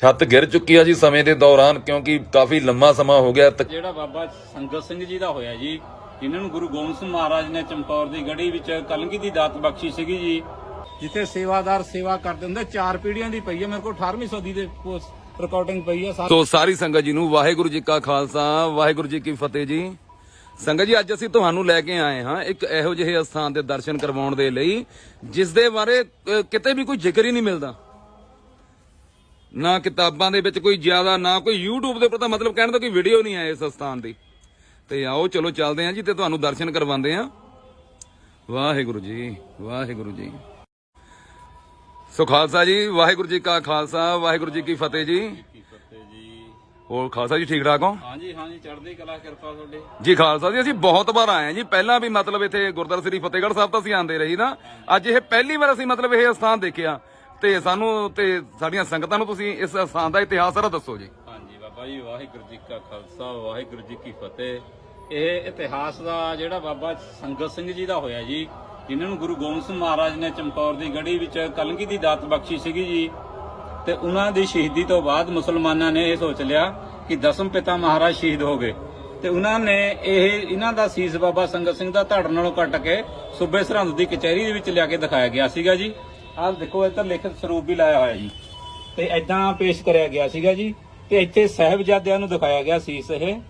ਛੱਤ ਗਿਰ ਚੁੱਕੀ ਆ ਜੀ ਸਮੇਂ ਦੇ ਦੌਰਾਨ ਕਿਉਂਕਿ ਕਾਫੀ ਲੰਮਾ ਸਮਾਂ ਹੋ ਗਿਆ। ਜਿਹੜਾ ਬਾਬਾ ਸੰਗਤ ਸਿੰਘ ਜੀ ਦਾ ਹੋਇਆ ਜੀ ਜਿਨ੍ਹਾਂ ਨੂੰ ਗੁਰੂ ਗੋਬਿੰਦ ਸਿੰਘ ਮਹਾਰਾਜ ਨੇ ਚਮਕੌਰ ਦੀ ਗੜੀ ਵਿੱਚ ਕਲਗੀ ਦੀ ਦਾਤ ਬਖਸ਼ੀ ਸੀਗੀ ਜੀ। ਜਿੱਥੇ ਸੇਵਾਦਾਰ ਸੇਵਾ ਕਰਦੇ ਹੁੰਦੇ ਚਾਰ ਪੀੜ੍ਹੀਆਂ ਦੀ ਪਈ ਹੈ ਮੇਰੇ ਕੋਲ 18ਵੀਂ ਸਦੀ ਦੇ ਰਿਕਾਰਡਿੰਗ ਪਈ ਹੈ ਸੋ ਸਾਰੀ ਸੰਗਤ ਜੀ ਨੂੰ ਵਾਹਿਗੁਰੂ ਜੀ ਕਾ ਖਾਲਸਾ ਵਾਹਿਗੁਰੂ ਜੀ ਕੀ ਫਤਿਹ ਜੀ। ਸੰਗਤ ਜੀ ਅੱਜ ਅਸੀਂ ਤੁਹਾਨੂੰ ਲੈ ਕੇ ਆਏ ਹਾਂ ਇੱਕ ਇਹੋ ਜਿਹੇ ਸਥਾਨ ਦੇ ਦਰਸ਼ਨ ਕਰਵਾਉਣ ਦੇ ਲਈ ਜਿਸ ਦੇ ਬਾਰੇ ਕਿਤੇ ਵੀ ਕੋਈ ਜ਼ਿਕਰ ਹੀ ਨਹੀਂ ਮਿਲਦਾ। ਨਾ ਕਿਤਾਬਾਂ ਦੇ ਵਿੱਚ ਕੋਈ ਜ਼ਿਆਦਾ ਨਾ ਕੋਈ YouTube ਦੇ ਉੱਪਰ ਤਾਂ ਮਤਲਬ ਕਹਿਣ ਦਾ ਕੋਈ ਵੀਡੀਓ ਨਹੀਂ ਆਇਆ ਇਸ ਸਥਾਨ ਦੀ। ਤੇ ਆਓ ਚਲੋ ਚੱਲਦੇ ਹਾਂ ਜੀ ਤੇ ਤੁਹਾਨੂੰ ਦਰਸ਼ਨ ਕਰਵਾਉਂਦੇ ਹਾਂ। ਵਾਹਿਗੁਰੂ ਜੀ ਵਾਹਿਗੁਰੂ ਜੀ। ਸੋ ਖਾਲਸਾ ਜੀ ਵਾਹਿਗੁਰੂ ਜੀ ਕਾ ਖਾਲਸਾ ਵਾਹਿਗੁਰੂ ਜੀ ਕੀ ਫਤਿਹ ਜੀ। ਹੋਰ ਖਾਲਸਾ ਜੀ ਠੀਕ ਠਾਕ ਹੋ? ਹਾਂਜੀ ਹਾਂਜੀ ਚੜ੍ਹਦੀ ਕਲਾ ਕਿਰਪਾ ਤੁਹਾਡੇ। ਜੀ ਖਾਲਸਾ ਜੀ ਅਸੀਂ ਬਹੁਤ ਵਾਰ ਆਏ ਜੀ। ਪਹਿਲਾਂ ਵੀ ਮਤਲਬ ਇੱਥੇ ਗੁਰਦੁਆਰਾ ਸ੍ਰੀ ਫਤਿਹਗੜ੍ਹ ਸਾਹਿਬ ਤਾਂ ਅਸੀਂ ਆਂਦੇ ਰਹੀ ਨਾ। ਅੱਜ ਇਹ ਪਹਿਲੀ ਵਾਰ ਅਸੀਂ ਮਤਲਬ ਇਹ ਸਥਾਨ ਦੇਖਿਆ। ਤੇ ਸਾਨੂੰ ਤੇ ਸਾਡੀਆਂ ਸੰਗਤਾਂ ਨੂੰ ਤੁਸੀਂ ਇਸ ਸਥਾਨ ਦਾ ਇਤਿਹਾਸ ਸਾਰਾ ਦੱਸੋ ਜੀ। ਹਾਂਜੀ, ਬਾਬਾ ਜੀ, ਵਾਹਿਗੁਰੂ ਜੀ ਕਾ ਖਾਲਸਾ, ਵਾਹਿਗੁਰੂ ਜੀ ਕੀ ਫਤਿਹ। ਇਹ ਇਤਿਹਾਸ ਦਾ ਜਿਹੜਾ ਬਾਬਾ ਸੰਗਤ ਸਿੰਘ ਜੀ ਦਾ ਹੋਇਆ ਜੀ, ਜਿਨ੍ਹਾਂ ਨੂੰ ਗੁਰੂ ਗੋਬਿੰਦ ਸਿੰਘ ਮਹਾਰਾਜ ਨੇ ਚਮਕੌਰ ਦੀ ਗੜੀ ਵਿੱਚ ਕਲਗੀ ਦੀ ਦਾਤ ਬਖਸ਼ੀ ਸੀਗੀ ਜੀ, ਤੇ ਉਹਨਾਂ ਦੀ ਸ਼ਹੀਦੀ ਤੋਂ ਬਾਅਦ ਮੁਸਲਮਾਨਾਂ ਨੇ ਇਹ ਸੋਚ ਲਿਆ ਕਿ ਦਸਮ ਪਿਤਾ ਮਹਾਰਾਜ ਸ਼ਹੀਦ ਹੋ ਗਏ। ਤੇ ਉਹਨਾਂ ਨੇ ਇਹ, ਇਹਨਾਂ ਦਾ ਸੀਸ ਬਾਬਾ ਸੰਗਤ ਸਿੰਘ ਦਾ ਧੜ ਨਾਲੋਂ ਕੱਟ ਕੇ ਸੂਬੇ ਸਰਹੰਦ ਦੀ ਕਚਹਿਰੀ ਦੇ ਵਿੱਚ ਲਿਆ ਕੇ ਦਿਖਾਇਆ ਗਿਆ ਸੀਗਾ ਜੀ। ਆਹ ਦੇਖੋ ਇੱਧਰ ਲਿਖਤ ਸਰੂਪ ਵੀ ਲਾਇਆ ਹੋਇਆ ਜੀ। ਤੇ ਐਦਾਂ ਪੇਸ਼ ਕਰਿਆ ਗਿਆ ਸੀਗਾ ਜੀ। ਤੇ ਇੱਥੇ ਸਾਹਿਬਜ਼ਾਦਿਆਂ ਨੂੰ ਦਿਖਾਇਆ ਗਿਆ ਸੀਸ ਇਹ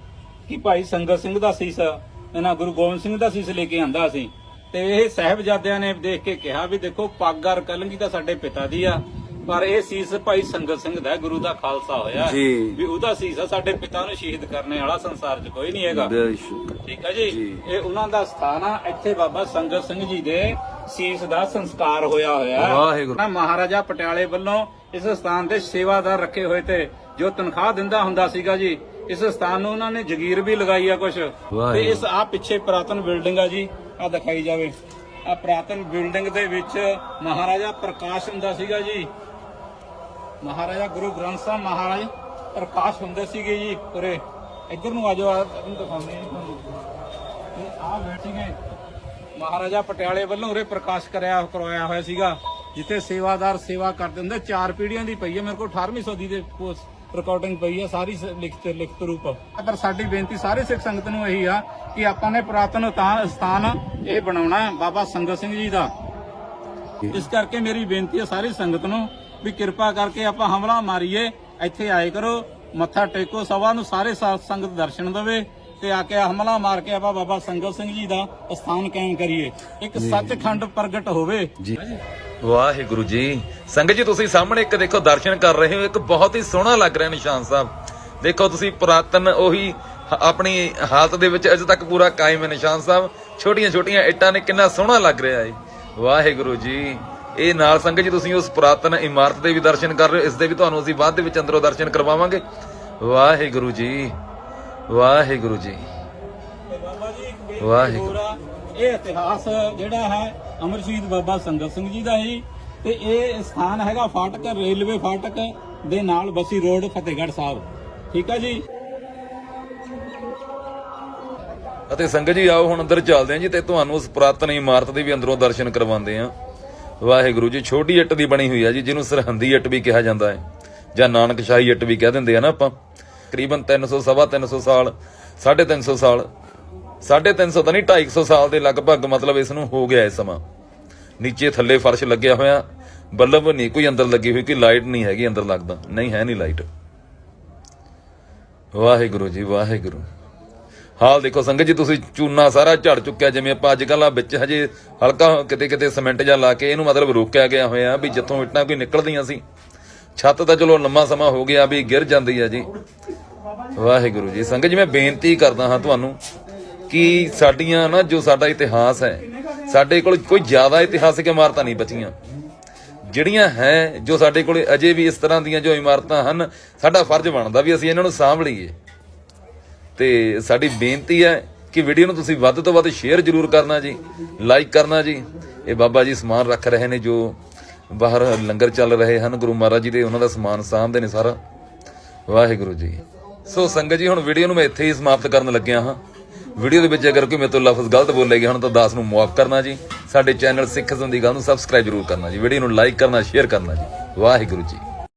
ਕਿ ਭਾਈ ਸੰਗਤ ਸਿੰਘ ਦਾ ਸੀਸ ਇਹਨਾਂ ਗੁਰੂ ਗੋਬਿੰਦ ਸਿੰਘ ਦਾ ਸੀਸ ਲੈ ਕੇ ਆਂਦਾ ਸੀ। ਤੇ ਇਹ ਸਾਹਿਬਜ਼ਾਦਿਆਂ ਨੇ ਦੇਖ ਕੇ ਕਿਹਾ ਵੀ ਦੇਖੋ ਪਾਗਰ ਕਲੰਗੀ ਤਾਂ ਸਾਡੇ ਪਿਤਾ ਦੀ ਆ ਪਰ ਇਹ ਸੀਸ ਭਾਈ ਸੰਗਤ ਸਿੰਘ ਦਾ ਗੁਰੂ ਦਾ ਖਾਲਸਾ ਹੋਇਆ। ਵੀ ਉਹਦਾ ਸੀਸ ਆ ਸਾਡੇ ਪਿਤਾ ਨੂੰ ਸ਼ਹੀਦ ਕਰਨੇ ਵਾਲਾ ਸੰਸਾਰ 'ਚ ਕੋਈ ਨਹੀਂ ਹੈਗਾ। ਠੀਕ ਹੈ ਜੀ। ਇਹ ਉਹਨਾਂ ਦਾ ਸਥਾਨ ਆ ਇੱਥੇ ਬਾਬਾ ਸੰਗਤ ਸਿੰਘ ਜੀ ਦੇ ਸੀਸ ਦਾ ਸੰਸਕਾਰ ਹੋਇਆ ਹੋਇਆ ਹੈ। ਵਾਹਿਗੁਰੂ। ਨਾ ਮਹਾਰਾਜਾ ਪਟਿਆਲੇ ਵੱਲੋਂ ਇਸ ਸਥਾਨ ਦੇ ਸੇਵਾਦਾਰ ਰੱਖੇ ਹੋਏ ਤੇ ਜੋ ਤਨਖਾਹ ਦਿੰਦਾ ਹੁੰਦਾ ਸੀਗਾ ਜੀ ਇਸ ਸਥਾਨ ਨੂੰ ਉਹਨਾਂ ਨੇ ਜਗੀਰ ਵੀ ਲਗਾਈ ਆ ਕੁਛ। ਤੇ ਇਸ ਆ ਪਿੱਛੇ ਪ੍ਰਾਤਨ ਬਿਲਡਿੰਗ ਆ ਜੀ ਆ ਦਿਖਾਈ ਜਾਵੇ। ਆ ਪ੍ਰਾਤਨ ਬਿਲਡਿੰਗ ਦੇ ਵਿੱਚ ਮਹਾਰਾਜਾ ਪ੍ਰਕਾਸ਼ ਹੁੰਦਾ ਸੀਗਾ ਜੀ। ਮਹਾਰਾਜਾ ਗੁਰੂ ਗ੍ਰੰਥ ਸਾਹਿਬ ਮਹਾਰਾਜ ਪ੍ਰਕਾਸ਼ ਹੁੰਦੇ ਸੀਗੇ ਜੀ ਪੂਰੇ ਇੱਧਰ ਨੂੰ ਆ ਜਾਓ ਆ ਤੁਹਾਨੂੰ ਦਿਖਾਉਂਦੇ ਆ ਜੀ ਤੁਹਾਨੂੰ ਇਹ ਆ ਬੈਠ ਸੀਗੇ ਮਹਾਰਾਜਾ ਪਟਿਆਲੇ ਵੱਲੋਂ ਉਰੇ ਪ੍ਰਕਾਸ਼ ਕਰਿਆ ਕਰਵਾਇਆ ਹੋਇਆ ਸੀਗਾ, ਜਿੱਥੇ ਸੇਵਾਦਾਰ ਸੇਵਾ ਕਰਦੇ ਹੁੰਦੇ, ਚਾਰ ਪੀੜ੍ਹੀਆਂ ਦੀ ਪਈ ਹੈ, ਮੇਰੇ ਕੋਲ 18ਵੀਂ ਸਦੀ ਦੇ ਰਿਕਾਰਡਿੰਗ ਪਈ ਹੈ, ਸਾਰੀ ਲਿਖਤ ਲਿਖਤ ਰੂਪ। ਪਰ ਸਾਡੀ ਬੇਨਤੀ ਸਾਰੇ ਸਿੱਖ ਸੰਗਤ ਨੂੰ ਇਹੀ ਆ, ਕਿ ਆਪਾਂ ਨੇ ਪੁਰਾਤਨ ਤਾਂ- ਸਥਾਨ ਇਹ ਬਣਾਉਣਾ ਹੈ, ਬਾਬਾ ਸੰਗਤ ਸਿੰਘ ਜੀ ਦਾ। ਇਸ ਕਰਕੇ ਮੇਰੀ ਬੇਨਤੀ ਹੈ ਸਾਰੀ ਸੰਗਤ ਨੂੰ ਵੀ ਕਿਰਪਾ ਕਰਕੇ ਆਪਾਂ ਹਮਲਾ ਮਾਰੀਏ, ਇੱਥੇ ਆਏ ਕਰੋ, ਮੱਥਾ ਟੇਕੋ, ਸਭਾ ਨੂੰ ਸਾਰੇ ਸੰਗਤ ਦਰਸ਼ਨ ਦੇਵੇ। ਤੇ ਆ ਕੇ ਹਮਲਾ ਮਾਰ ਕੇ ਆਪਾਂ ਬਾਬਾ ਸੰਗਤ ਸਿੰਘ ਜੀ ਦਾ ਸਥਾਨ ਕਾਇਮ ਕਰੀਏ। ਇੱਕ ਸੱਚਖੰਡ ਪ੍ਰਗਟ ਹੋਵੇ। ਜੀ। ਵਾਹਿਗੁਰੂ ਜੀ। ਸੰਗਤ ਜੀ ਤੁਸੀਂ ਸਾਹਮਣੇ ਇੱਕ ਦੇਖੋ ਦਰਸ਼ਨ ਕਰ ਰਹੇ ਹੋ। ਇੱਕ ਬਹੁਤ ਹੀ ਸੋਹਣਾ ਲੱਗ ਰਿਹਾ ਨਿਸ਼ਾਨ ਸਾਹਿਬ। ਦੇਖੋ ਤੁਸੀਂ ਪੁਰਾਤਨ ਉਹੀ ਆਪਣੀ ਹਾਲਤ ਦੇ ਵਿੱਚ ਅਜੇ ਤੱਕ ਪੂਰਾ ਕਾਇਮ ਹੈ ਨਿਸ਼ਾਨ ਸਾਹਿਬ। ਛੋਟੀਆਂ ਛੋਟੀਆਂ ਇੱਟਾਂ ਨੇ ਕਿੰਨਾ ਸੋਹਣਾ ਲੱਗ ਰਿਹਾ ਹੈ ਵਾਹਿਗੁਰੂ ਜੀ। ਇਹ ਨਾਲ ਸੰਗਤ ਜੀ ਤੁਸੀਂ ਉਸ ਪੁਰਾਤਨ ਇਮਾਰਤ ਦੇ ਵੀ ਦਰਸ਼ਨ ਕਰ ਰਹੇ ਹੋ। ਇਸ ਦੇ ਵੀ ਤੁਹਾਨੂੰ ਅਸੀਂ ਬਾਅਦ ਦੇ ਵਿੱਚ ਅੰਦਰੋਂ ਦਰਸ਼ਨ ਕਰਵਾਵਾਂਗੇ। ਵਾਹਿਗੁਰੂ ਜੀ। ਵਾਹਿਗੁਰੂ ਜੀ। ਤੇ ਬਾਬਾ ਜੀ ਇੱਕ ਬੇਨਤੀ ਵਾਹਿਗੁਰੂ। ਆ, ਇਹ ਇਤਿਹਾਸ ਜਿਹੜਾ ਹੈ ਅਮਰ ਸ਼ਹੀਦ ਬਾਬਾ ਸੰਗਤ ਸਿੰਘ ਜੀ ਦਾ ਹੈ ਤੇ ਇਹ ਸਥਾਨ ਹੈਗਾ ਫਾਟਕ ਰੇਲਵੇ ਫਾਟਕ ਦੇ ਨਾਲ ਬਸੀ ਰੋਡ ਫਤਿਹਗੜ੍ਹ ਸਾਹਿਬ। ਠੀਕ ਹੈ ਜੀ? ਅਤੇ ਸੰਗਤ ਜੀ ਆਓ ਹੁਣ ਅੰਦਰ ਚੱਲਦੇ ਹਾਂ ਜੀ ਤੇ ਤੁਹਾਨੂੰ ਉਸ ਪੁਰਾਤਨ ਇਮਾਰਤ ਦੇ ਵੀ ਅੰਦਰੋਂ ਦਰਸ਼ਨ ਕਰਵਾਉਂਦੇ ਹਾਂ। ਵਾਹਿਗੁਰੂ ਜੀ ਛੋਟੀ ਇੱਟ ਦੀ ਬਣੀ ਹੋਈ ਹੈ ਜੀ ਜਿਹਨੂੰ ਸਰਹੰਦੀ ਇੱਟ ਵੀ ਕਿਹਾ ਜਾਂਦਾ ਹੈ ਜਾਂ ਨਾਨਕਸ਼ਾਹੀ ਇੱਟ ਵੀ ਕਹਿ ਦਿੰਦੇ ਆ ਨਾ ਆਪਾਂ। ਤਕਰੀਬਨ 300 ਸਵਾ 300 ਸਾਲ 350 ਸਾਲ 350 ਤਾਂ ਨਹੀਂ 250 ਸਾਲ ਦੇ ਲਗਭਗ ਮਤਲਬ ਇਸ ਨੂੰ ਹੋ ਗਿਆ ਇਹ ਸਮਾਂ। ਨੀਚੇ ਥੱਲੇ ਫਰਸ਼ ਲੱਗਿਆ ਹੋਇਆ, ਬੱਲਬ ਨਹੀਂ, ਕੋਈ ਅੰਦਰ ਲੱਗੀ ਹੋਈ ਕਿ ਲਾਈਟ ਨਹੀਂ ਹੈਗੀ ਅੰਦਰ ਲੱਗਦਾ। ਨਹੀਂ, ਹੈ ਨਹੀਂ ਲਾਈਟ। ਵਾਹਿਗੁਰੂ ਜੀ, ਵਾਹਿਗੁਰੂ। ਹਾਲ ਦੇਖੋ ਸੰਗਤ ਜੀ, ਤੁਸੀਂ ਚੂਨਾ ਸਾਰਾ ਝੜ ਚੁੱਕਿਆ, ਜਿਵੇਂ ਆਪਾਂ ਅੱਜ ਕੱਲ੍ਹ ਆ ਵਿੱਚ ਹਜੇ ਹਲਕਾ ਕਿਤੇ ਕਿਤੇ ਸਿਮੈਂਟ ਜਾਂ ਲਾ ਕੇ ਇਹਨੂੰ ਮਤਲਬ ਰੋਕਿਆ ਗਿਆ ਹੋਇਆ ਵੀ ਜਿੱਥੋਂ ਇੱਟਾਂ ਕੋਈ ਨਿਕਲਦੀਆਂ ਸੀ। ਛੱਤ ਤਾਂ ਚਲੋ ਲੰਮਾ ਸਮਾਂ ਹੋ ਗਿਆ ਵੀ ਗਿਰ ਜਾਂਦੀ ਹੈ ਜੀ। ਵਾਹਿਗੁਰੂ ਜੀ, ਸੰਗਤ ਜੀ, ਮੈਂ ਬੇਨਤੀ ਕਰਦਾ ਹਾਂ ਤੁਹਾਨੂੰ ਕਿ ਸਾਡੀਆਂ ਨਾ, ਜੋ ਸਾਡਾ ਇਤਿਹਾਸ ਹੈ, ਸਾਡੇ ਕੋਲ ਕੋਈ ਜ਼ਿਆਦਾ ਇਤਿਹਾਸਿਕ ਇਮਾਰਤਾਂ ਨਹੀਂ ਬਚੀਆਂ। ਜਿਹੜੀਆਂ ਹੈ, ਜੋ ਸਾਡੇ ਕੋਲ ਅਜੇ ਵੀ ਇਸ ਤਰ੍ਹਾਂ ਦੀਆਂ ਜੋ ਇਮਾਰਤਾਂ ਹਨ, ਸਾਡਾ ਫਰਜ਼ ਬਣਦਾ ਵੀ ਅਸੀਂ ਇਹਨਾਂ ਨੂੰ ਸਾਂਭ ਲਈਏ। ਤੇ ਸਾਡੀ ਬੇਨਤੀ ਹੈ ਕਿ ਵੀਡੀਓ ਨੂੰ ਤੁਸੀਂ ਵੱਧ ਤੋਂ ਵੱਧ ਸ਼ੇਅਰ ਜ਼ਰੂਰ ਕਰਨਾ ਜੀ, ਲਾਈਕ ਕਰਨਾ ਜੀ। ਇਹ ਬਾਬਾ ਜੀ ਸਮਾਨ ਰੱਖ ਰਹੇ ਨੇ ਜੋ ਬਾਹਰ ਲੰਗਰ ਚੱਲ ਰਹੇ ਹਨ, ਗੁਰੂ ਮਹਾਰਾਜ ਜੀ ਦੇ, ਉਹਨਾਂ ਦਾ ਸਮਾਨ ਸਾਂਭਦੇ ਨੇ ਸਾਰਾ। ਵਾਹਿਗੁਰੂ ਜੀ। ਸੋ ਸੰਗਤ ਜੀ, ਹੁਣ ਵੀਡੀਓ ਨੂੰ ਮੈਂ ਇੱਥੇ ਹੀ ਸਮਾਪਤ ਕਰਨ ਲੱਗਿਆ ਹਾਂ। ਵੀਡੀਓ ਦੇ ਵਿੱਚ ਅਗਰ ਕੋਈ ਮੇਰੇ ਤੋਂ ਲਫ਼ਜ਼ ਗਲਤ ਬੋਲੇ ਗਏ ਹਨ ਤਾਂ ਦਾਸ ਨੂੰ ਮਾਫ ਕਰਨਾ ਜੀ। ਸਾਡੇ ਚੈਨਲ ਸਿੱਖ ਜ਼ਿੰਦਗੀ ਨੂੰ ਸਬਸਕ੍ਰਾਈਬ ਜ਼ਰੂਰ ਕਰਨਾ ਜੀ। ਵੀਡੀਓ ਨੂੰ ਲਾਈਕ ਕਰਨਾ ਸ਼ੇਅਰ ਕਰਨਾ ਜੀ। ਵਾਹਿਗੁਰੂ ਜੀ।